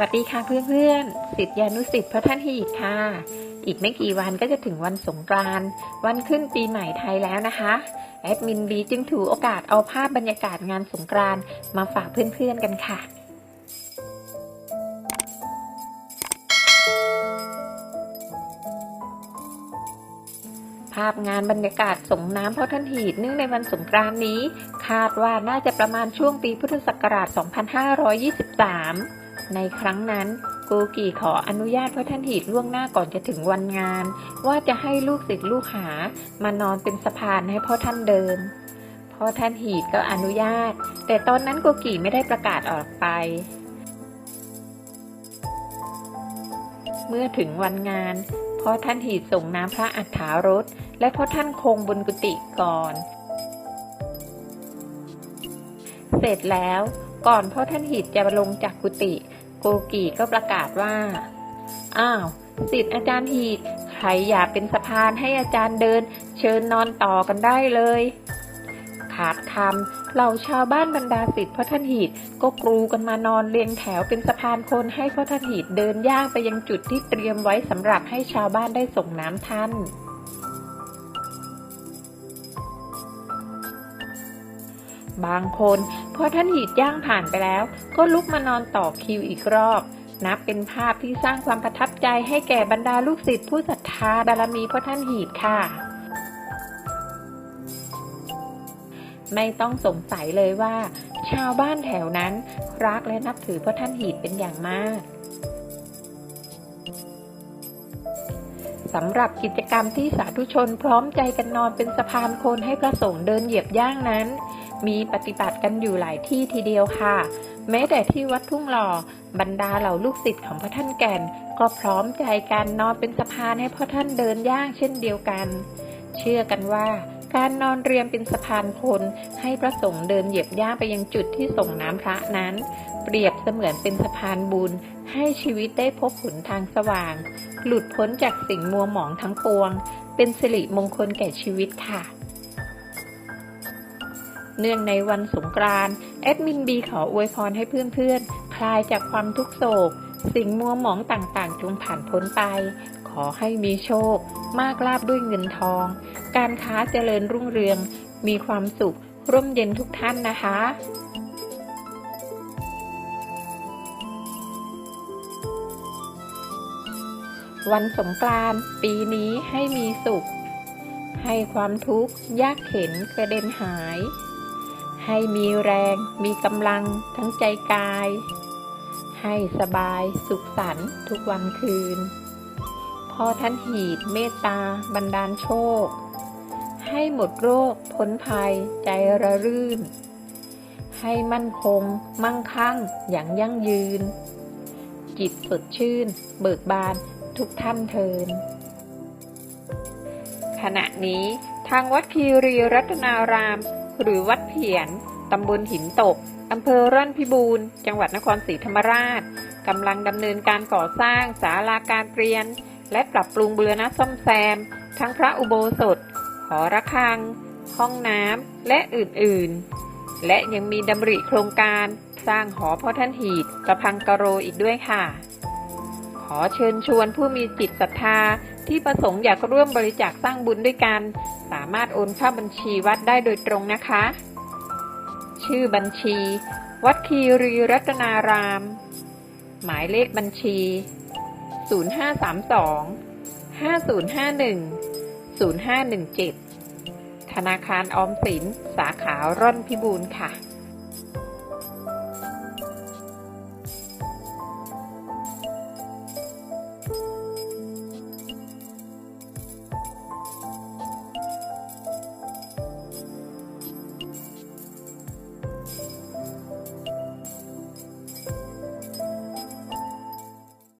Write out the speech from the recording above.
วัสดีค่ะเพื่อนๆสิทธิานุสิทธิ์พระท่านหีดค่ะ อีกไม่กี่วันก็จะถึงวันสงกรานต์วันขึ้นปีใหม่ไทยแล้วนะคะ แอดมินบีจึงถือโอกาสเอาภาพบรรยากาศงานสงกรานต์มาฝากเพื่อนๆกันค่ะภาพงานบรรยากาศส่งน้ำพระท่านหีดเนื่องในวันสงกรานต์นี้ คาดว่าน่าจะประมาณช่วงปีพุทธศักราช 2523 ในครั้งนั้นโกกีขออนุญาตพระท่านหีดล่วงหน้าก่อนจะถึงวันงาน ว่าจะให้ลูกศิษย์ลูกหามานอนเป็นสะพานให้พ่อท่านเดินพ่อท่านหีดก็อนุญาต แต่ตอนนั้นโกกีไม่ได้ประกาศออกไปเมื่อถึงวันงานพ่อท่านหีดส่งน้ำพระอัฐารถและพ่อท่านคงบนกุฏิก่อน เสร็จแล้ว ก่อนพ่อท่านหีดจะลงจากกุฏิโกกีก็ประกาศว่า อ้าวสิทธิ์อาจารย์หีดใครอยากเป็นสะพานให้อาจารย์เดิน เชิญนอนต่อกันได้เลย ขาดคำเหล่าชาวบ้านบรรดาสิทธิ์พ่อท่านหีดก็กรูกันมานอนเรียงแถวเป็นสะพานคนให้พ่อท่านหีดเดินย่างไปยังจุดที่เตรียมไว้สำหรับให้ชาวบ้านได้ส่งน้ำท่าน บางคนพอท่านหีดย่างผ่านไปแล้ว ก็ลุกมานอนต่อคิวอีกรอบ นับเป็นภาพที่สร้างความประทับใจให้แก่บรรดาลูกศิษย์ผู้ศรัทธาบารมีพ่อท่านหีดค่ะ ไม่ต้องสงสัยเลยว่า ชาวบ้านแถวนั้นรักและนับถือพ่อท่านหีดเป็นอย่างมากสำหรับกิจกรรมที่สาธุชนพร้อมใจกันนอนเป็นสะพานคนให้พระสงฆ์เดินเหยียบย่างนั้น มีปฏิบัติกันอยู่หลายที่ทีเดียวค่ะ แม้แต่ที่วัดทุ่งหล่อบรรดาเหล่าลูกศิษย์ของพระท่านแก่น ก็พร้อมใจกันนอนเป็นสะพานให้พ่อท่านเดินย่างเช่นเดียวกัน เชื่อกันว่าการนอนเรียมเป็นสะพานคนให้พระสงฆ์เดินเหยียบย่างไปยังจุดที่ส่งน้ำพระนั้น เปรียบเสมือนเป็นสะพานบุญ ให้ชีวิตได้พบหนทางสว่าง หลุดพ้นจากสิ่งมัวหมองทั้งปวง เป็นสิริมงคลแก่ชีวิตค่ะ เนื่องในวันสงกรานต์แอดมินบีขออวยพรให้เพื่อนๆ คลายจากความทุกโศก สิ่งมัวหมองต่างๆ จงผ่านพ้นไป ขอให้มีโชค มากลาบด้วยเงินทอง การค้าเจริญรุ่งเรือง มีความสุข ร่มเย็นทุกท่านนะคะวันสงกรานต์ปีนี้ให้มีสุข ให้ความทุกข์ยากเข็นกระเด็นหาย ให้มีแรง มีกำลังทั้งใจกาย ให้สบายสุขสันต์ทุกวันคืน พอท่านหีดเมตตาบันดาลโชค ให้หมดโรคพ้นภัยใจระรื่น ให้มั่นคง มั่งคั่งอย่างยั่งยืน จิตสดชื่น เบิกบานทุกท่านเทิน ขณะนี้ทางวัดคีรีรัตนาราม หรือวัดเพียนตำบลหินตกอำเภอร่อนพิบูรณ์จังหวัดนครศรีธรรมราชกำลังดำเนินการก่อสร้างศาลาการเปลี่ยน และปรับปรุงเบืรณะซ่อมแซม ทั้งพระอุโบสถ หอระฆัง ห้องน้ำและอื่นๆ และยังมีดำริโครงการสร้างหอพ่อท่านหีดประพังกะโรอีกด้วยค่ะ ขอเชิญชวนผู้มีจิตศรัทธา ที่ประสงค์อยากร่วมบริจาคสร้างบุญด้วยกัน สามารถโอนเข้าบัญชีวัดได้โดยตรงนะคะ ชื่อบัญชี วัดคีรีรัตนาราม หมายเลขบัญชี 0532 5051 0517 ธนาคารออมสิน สาขาร่อนพิบูลค่ะ